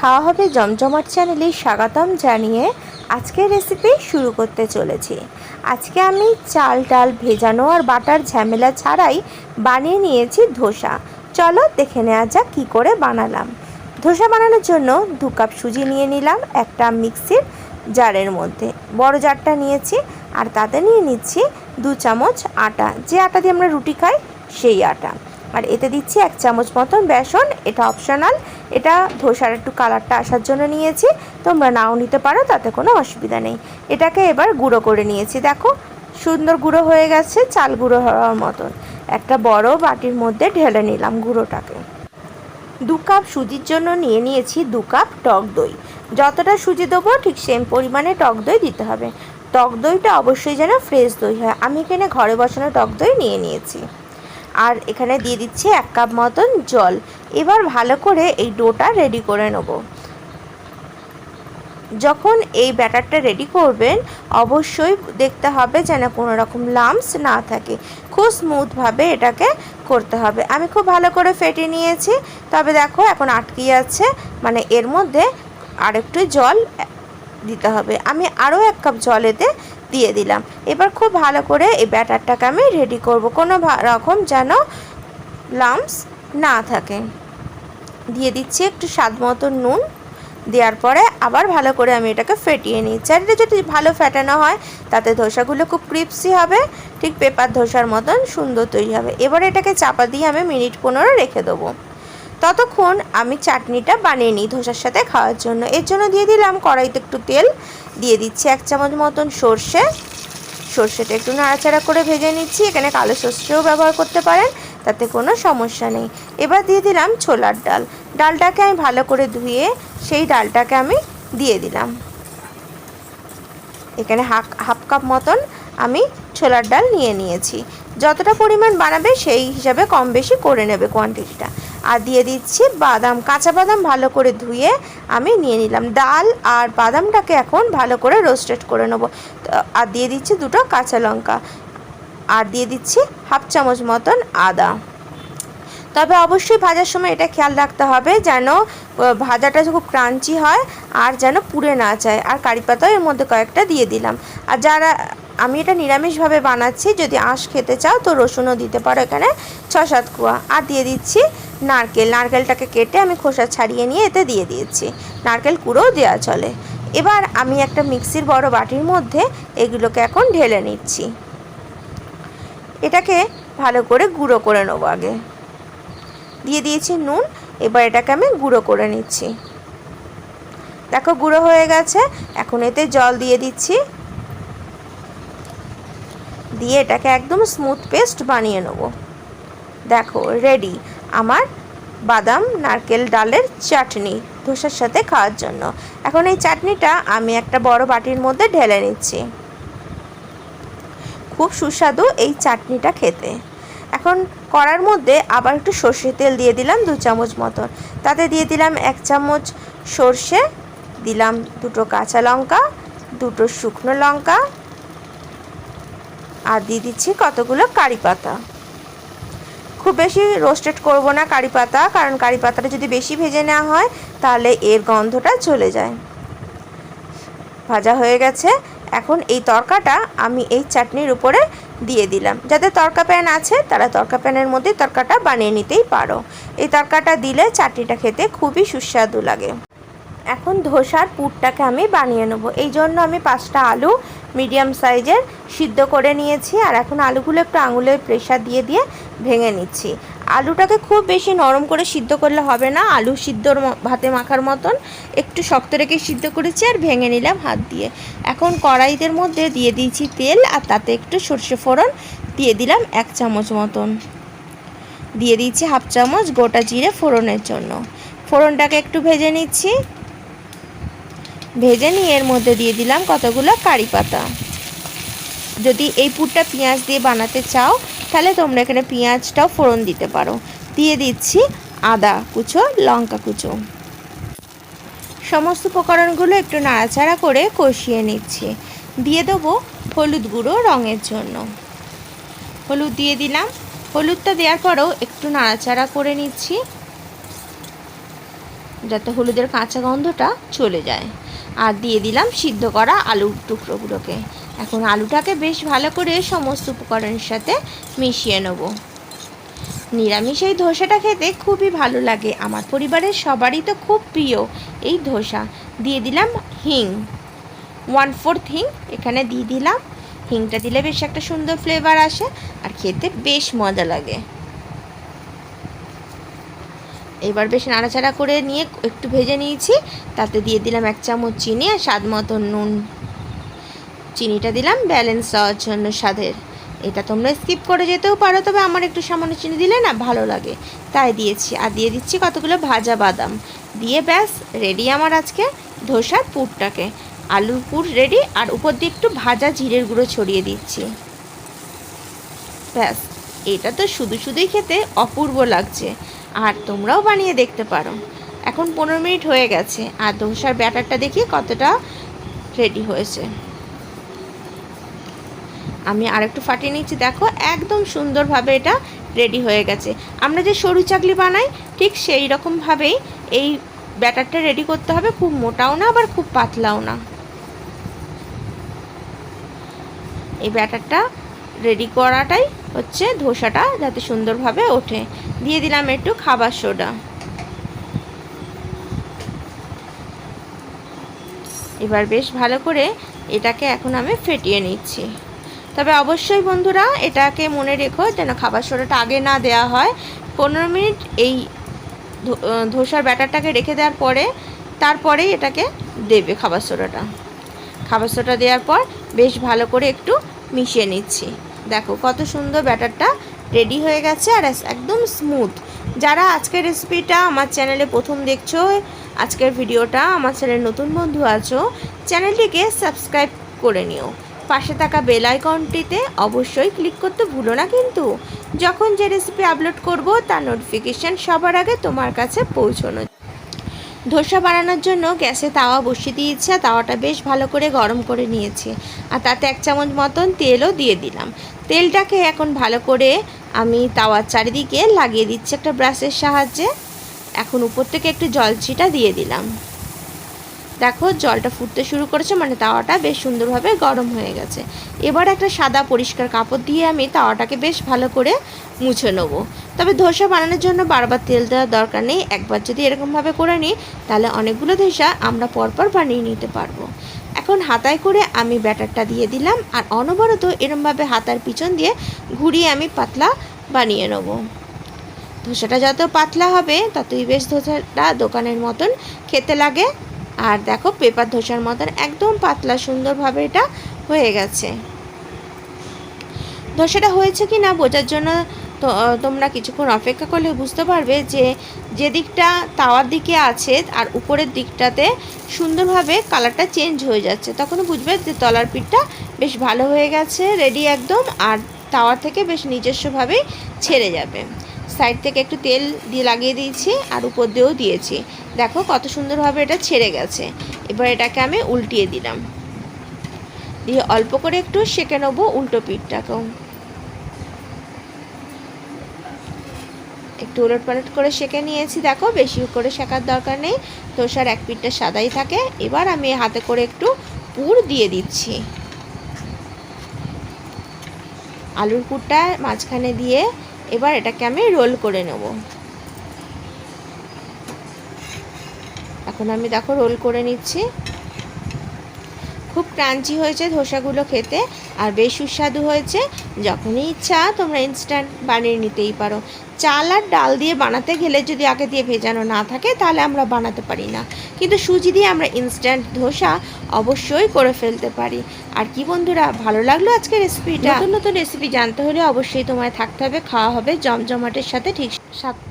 খাওয়া হবে জমজমাট চ্যানেলে স্বাগতম জানিয়ে আজকের রেসিপি শুরু করতে চলেছি। আজকে আমি চাল, ডাল ভেজানো আর বাটার ঝামেলা ছাড়াই বানিয়ে নিয়েছি ধোসা। চলো দেখে নেওয়া যাক কী করে বানালাম। ধোসা বানানোর জন্য দু কাপ সুজি নিয়ে নিলাম একটা মিক্সির জারের মধ্যে। বড় জারটা নিয়েছি আর তাতে নিয়ে নিচ্ছি দু চামচ আটা। যে আটা দিয়ে আমরা রুটি খাই, সেই আটা। আর এতে দিচ্ছি এক চামচ মতন বেসন, এটা অপশনাল এটা ধোসার একটু কালারটা আসার জন্য নিয়েছি। তোমরা নাও নিতে পারো, তাতে কোনো অসুবিধা নেই। এটাকে এবার গুঁড়ো করে নিয়েছি। দেখো, সুন্দর গুঁড়ো হয়ে গেছে, চাল গুঁড়ো হওয়ার মতন। একটা বড় বাটির মধ্যে ঢেলে নিলাম গুঁড়োটাকে। দু কাপ সুজির জন্য নিয়ে নিয়েছি দু কাপ টক দই। যতটা সুজি দেবো, ঠিক সেম পরিমাণে টক দই দিতে হবে। টক দইটা অবশ্যই যেন ফ্রেশ দই হয়। আমি এখানে ঘরে বসানো টক দই নিয়ে নিয়েছি। আর এখানে দিয়ে দিচ্ছি এক কাপ মতন জল। এবার ভালো করে এই ডোটা রেডি করে নেব। যখন এই ব্যাটারটা রেডি করবেন, অবশ্যই দেখতে হবে যেন কোনো রকম লামস না থাকে। খুব স্মুথভাবে এটাকে করতে হবে। আমি খুব ভালো করে ফেটে নিয়েছি, তবে দেখো এখন আটকে যাচ্ছে মানে এর মধ্যে আরেকটু জল দিতে হবে। আমি আরও এক কাপ জল এতে দিয়ে দিলাম। এবার খুব ভালো করে এই ব্যাটারটাকে আমি রেডি করব। কোনো রকম যেন লামস না থাকে। দিয়ে দিচ্ছি একটু স্বাদ মতো নুন। দেওয়ার পরে আবার ভালো করে আমি এটাকে ফেটিয়ে আর এটা যদি ভালো ফেটানো হয়, তাতে ধোসাগুলো খুব ক্রিপসি হবে। ঠিক পেপার ধোসার মতন সুন্দর তৈরি হবে। এবার এটাকে চাপা দিয়ে আমি মিনিট পনেরো রেখে দেবো। ততক্ষণ আমি চাটনিটা বানিয়ে নিই ধোসার সাথে খাওয়ার জন্য। এর জন্য দিয়ে দিলাম কড়াইতে একটু তেল। দিয়ে দিচ্ছি এক চামচ মতন সর্ষে। সর্ষেটা একটু নাড়াচাড়া করে ভেজে নিচ্ছি। এখানে কালো সর্ষেও ব্যবহার করতে পারেন, তাতে কোনো সমস্যা নেই। এবার দিয়ে দিলাম ছোলার ডাল। ডালটাকে আমি ভালো করে ধুয়ে সেই ডালটাকে আমি দিয়ে দিলাম। এখানে হাফ হাফ কাপ মতন আমি ছোলার ডাল নিয়ে নিয়েছি। যতটা পরিমাণ বানাবে সেই হিসাবে কম বেশি করে নেবে কোয়ান্টিটিটা আর দিয়ে দিচ্ছি বাদাম, কাঁচা বাদাম ভালো করে ধুয়ে আমি নিয়ে নিলাম। ডাল আর বাদামটাকে এখন ভালো করে রোস্টেড করে নেব। আর দিয়ে দিচ্ছি দুটো কাঁচা লঙ্কা। আর দিয়ে দিচ্ছি হাফ চামচ মতন আদা। তবে অবশ্যই ভাজার সময় এটা খেয়াল রাখতে হবে যেন ভাজাটা খুব ক্রাঞ্চি হয় আর যেন পুড়ে না যায়। আর কারি পাতাও এর মধ্যে কয়েকটা দিয়ে দিলাম। আর যারা আমি এটা নিরামিষভাবে বানাচ্ছি। যদি আঁশ খেতে চাও তো রসুনও দিতে পারো এখানে ছ সাত কুয়া। আর দিয়ে দিচ্ছি নারকেল। নারকেলটাকে কেটে আমি খোসা ছাড়িয়ে নিয়ে এতে দিয়ে দিয়েছি। নারকেল কুড়োও দেওয়া চলে। এবার আমি একটা মিক্সির বড় বাটির মধ্যে এগুলোকে এখন ঢেলে নিচ্ছি। এটাকে ভালো করে গুঁড়ো করে নেব আগে। দিয়ে দিয়েছি নুন। এবার এটাকে আমি গুঁড়ো করে নিচ্ছি। দেখো গুঁড়ো হয়ে গেছে। এখন এতে জল দিয়ে দিচ্ছি। দিয়ে এটাকে একদম স্মুথ পেস্ট বানিয়ে নেব। দেখো রেডি আমার বাদাম, নারকেল ডালের চাটনি ধোসার সাথে খাওয়ার জন্য। এখন এই চাটনিটা আমি একটা বড় বাটির মধ্যে ঢেলে নিচ্ছি। খুব সুস্বাদু এই চাটনিটা খেতে। এখন করার মধ্যে আবার একটু সর্ষে তেল দিয়ে দিলাম দু চামচ মতন। তাতে দিয়ে দিলাম এক চামচ সর্ষে, দিলাম দুটো কাঁচা লঙ্কা, দুটো শুকনো লঙ্কা আর দিয়ে দিচ্ছি কতগুলো কারি পাতা। খুব বেশি রোস্টেড করব না কারি পাতা, কারণ কারি পাতাটা যদি বেশি ভেজে নেওয়া হয়, তাহলে এর গন্ধটা চলে যায়। ভাজা হয়ে গেছে। এখন এই তরকাটা আমি এই চাটনির উপরে দিয়ে দিলাম। যাদের তরকা প্যান আছে, তারা তরকা প্যানের মধ্যে তরকাটা বানিয়ে নিতেই পারো। এই তরকাটা দিলে চাটনিটা খেতে খুবই সুস্বাদু লাগে। এখন ধোসার পুরটাকে আমি বানিয়ে নেব। এই জন্য আমি পাঁচটা আলু মিডিয়াম সাইজের সিদ্ধ করে নিয়েছি আর এখন আলুগুলো একটু আঙুলের প্রেশার দিয়ে দিয়ে ভেঙে নিচ্ছি। আলুটাকে খুব বেশি নরম করে সিদ্ধ করলে হবে না। আলু সিদ্ধর ভাতে মাখার মতন একটু শক্ত রেখে সিদ্ধ করেছি আর ভেঙে নিলাম হাত দিয়ে। এখন কড়াইদের মধ্যে দিয়ে দিয়েছি তেল আর তাতে একটু সর্ষে ফোড়ন দিয়ে দিলাম এক চামচ মতন। দিয়ে দিচ্ছি হাফ চামচ গোটা জিরে ফোড়নের জন্য। ফোড়নটাকে একটু ভেজে নিচ্ছি। ভেজে নিয়ে এর মধ্যে দিয়ে দিলাম কতগুলো কারি পাতা। যদি এই পুরটা পেঁয়াজ দিয়ে বানাতে চাও, তাহলে তোমরা এখানে পেঁয়াজটাও ফোড়ন দিতে পারো। দিয়ে দিচ্ছি আদা কুচো, লঙ্কা কুচো। সমস্ত উপকরণগুলো একটু নাড়াচাড়া করে কষিয়ে নিচ্ছি। দিয়ে দেবো হলুদ গুঁড়ো রঙের জন্য। হলুদ দিয়ে দিলাম। হলুদটা দেওয়ার পরেও একটু নাড়াচাড়া করে নিচ্ছি, যাতে হলুদের কাঁচা গন্ধটা চলে যায়। আর দিয়ে দিলাম সিদ্ধ করা আলুর টুকরোগুলোকে। এখন আলুটাকে বেশ ভালো করে সমস্ত উপকরণের সাথে মিশিয়ে নেব। নিরামিষ এই ধোসাটা খেতে খুবই ভালো লাগে। আমার পরিবারের সবারই তো খুব প্রিয় এই ধোসা। দিয়ে দিলাম হিং। ওয়ান ফোর্থ হিং, এখানে দিয়ে দিলাম। হিংটা দিলে বেশ একটা সুন্দর ফ্লেভার আসে আর খেতে বেশ মজা লাগে। এবার বেশ নাড়াচাড়া করে নিয়ে একটু ভেজে নিয়েছি। তাতে দিয়ে দিলাম এক চামচ চিনি আর স্বাদ মতো নুন। চিনিটা দিলাম, ব্যালেন্স হওয়ার জন্য স্বাদের। এটা তোমরা স্কিপ করে যেতেও পারো, তবে আমার একটু সামান্য চিনি দিলে না ভালো লাগে। তাই দিয়েছি, আর দিয়ে দিচ্ছি কতগুলো ভাজা বাদাম। দিয়ে ব্যাস রেডি আমার আজকে ধোসার পুরটাকে। আলুর পুর রেডি আর উপর দিয়ে একটু ভাজা জিরের গুঁড়ো ছড়িয়ে দিচ্ছি। ব্যাস, এটা তো শুধু শুধুই খেতে অপূর্ব লাগছে। আর তোমরাও বানিয়ে দেখতে পারো। এখন পনেরো মিনিট হয়ে গেছে, আর ধোসার ব্যাটারটা দেখি কতটা রেডি হয়েছে। আমি আরেকটু ফাটিয়ে নিচ্ছি, দেখো একদম সুন্দরভাবে এটা রেডি হয়ে গেছে। আমরা যে সরু চাকলি বানাই, ঠিক সেই রকমভাবেই এই ব্যাটারটা রেডি করতে হবে, খুব মোটাও না, আবার খুব পাতলাও না। এই ব্যাটারটা রেডি করাটাই হচ্ছে ধোসাটা যাতে সুন্দরভাবে ওঠে। দিয়ে দিলাম একটু খাবার সোডা। এবার বেশ ভালো করে এটাকে এখন আমি ফেটিয়ে নিচ্ছি। তবে অবশ্যই বন্ধুরা, এটাকে মনে রেখো যেন খাবার সোডাটা আগে না দেওয়া হয়। পনেরো মিনিট এই ধোসার ব্যাটারটাকে রেখে দেওয়ার পরে, তারপরেই এটাকে দেবে খাবার সোডাটা। খাবার সোডা দেওয়ার পর বেশ ভালো করে একটু মিশিয়ে নিচ্ছি। দেখো, কত সুন্দর ব্যাটারটা রেডি হয়ে গেছে আর একদম স্মুথ যারা আজকের রেসিপিটা আমার চ্যানেলে প্রথম দেখছ, আজকের ভিডিওটা আমার চ্যানেল নতুন বন্ধু আছো চ্যানেলটিকে সাবস্ক্রাইব করে নিও। পাশে থাকা বেল আইকনটিতে অবশ্যই ক্লিক করতে ভুলো না কিন্তু। যখন যে রেসিপি আপলোড করব, তার নোটিফিকেশান সবার আগে তোমার কাছে পৌঁছানো ধোসা বানানোর জন্য গ্যাসে তাওয়া বসিয়ে দিয়েছি, আর তাওয়াটা বেশ ভালো করে গরম করে নিয়েছি। আর তাতে এক চামচ মতন তেলও দিয়ে দিলাম। তেলটাকে এখন ভালো করে আমি তাওয়ার চারিদিকে লাগিয়ে দিচ্ছি একটা ব্রাশের সাহায্যে। এখন উপর থেকে একটু জল ছিটা দিয়ে দিলাম। দেখো, জলটা ফুটতে শুরু করেছে মানে তাওয়াটা বেশ সুন্দরভাবে গরম হয়ে গেছে। এবার একটা সাদা পরিষ্কার কাপড় দিয়ে আমি তাওয়াটাকে বেশ ভালো করে মুছে নেব। তবে ধোসা বানানোর জন্য বারবার তেল দেওয়ার দরকার নেই। একবার যদি এরকমভাবে করে নিই, তাহলে অনেকগুলো ধোসা আমরা পরপর বানিয়ে নিতে পারব। এখন হাতায় করে আমি ব্যাটারটা দিয়ে দিলাম আর অনবরত এরমভাবে হাতার পিছন দিয়ে ঘুরিয়ে আমি পাতলা বানিয়ে নেব। ধোসাটা যত পাতলা হবে, ততই বেশ ধোসাটা দোকানের মতন খেতে লাগে। আর দেখো, পেপার ধোসার মতন একদম পাতলা, সুন্দরভাবে এটা হয়ে গেছে। ধোসাটা হয়েছে কি না বোঝার জন্য তো তোমরা কিছুক্ষণ অপেক্ষা করলে বুঝতে পারবে যে যে দিকটা তাওয়ার দিকে আছে আর উপরের দিকটাতে সুন্দরভাবে কালারটা চেঞ্জ হয়ে যাচ্ছে। তখন বুঝবে যে তলার পিঠটা বেশ ভালো হয়ে গেছে, রেডি একদম, আর তাওয়ার থেকে বেশ নিজস্বভাবেই ছেড়ে যাবে। সাইড থেকে একটু তেল দিয়ে লাগিয়ে দিয়েছি আর উপর দিয়েও দিয়েছি। দেখো কত সুন্দরভাবে এটা ছেড়ে গেছে। এবার এটাকে আমি উল্টিয়ে দিলাম। দিয়ে অল্প করে একটু সেঁকে নেব উল্টো পিঠটাকেও। একটু উলট পালট করে সেঁকে নিয়েছি। দেখো বেশি করে শেখার দরকার নেই। তোষার এক পিঠটা সাদাই থাকে। এবার আমি হাতে করে একটু পুর দিয়ে দিচ্ছি। আলুর পুরটা মাঝখানে দিয়ে এবার এটাকে আমি রোল করে নেব। এখন আমি দেখো রোল করে নিচ্ছি। খুব ক্রাঞ্চি হয়েছে ধোসাগুলো খেতে আর বেশ সুস্বাদু হয়েছে। যখনই ইচ্ছা তোমরা ইনস্ট্যান্ট বানিয়ে নিতেই পারো। চাল আর ডাল দিয়ে বানাতে গেলে যদি আগে দিয়ে ভেজানো না থাকে তাহলে আমরা বানাতে পারি না। কিন্তু সুজি দিয়ে আমরা ইনস্ট্যান্ট ধোসা অবশ্যই করে ফেলতে পারি। আর কি বন্ধুরা ভালো লাগল আজকে রেসিপিটা নতুন নতুন রেসিপি জানতে হলে অবশ্যই তোমায় থাকতে হবে খাওয়া হবে জমজমাটের সাথে ঠিক সাতটা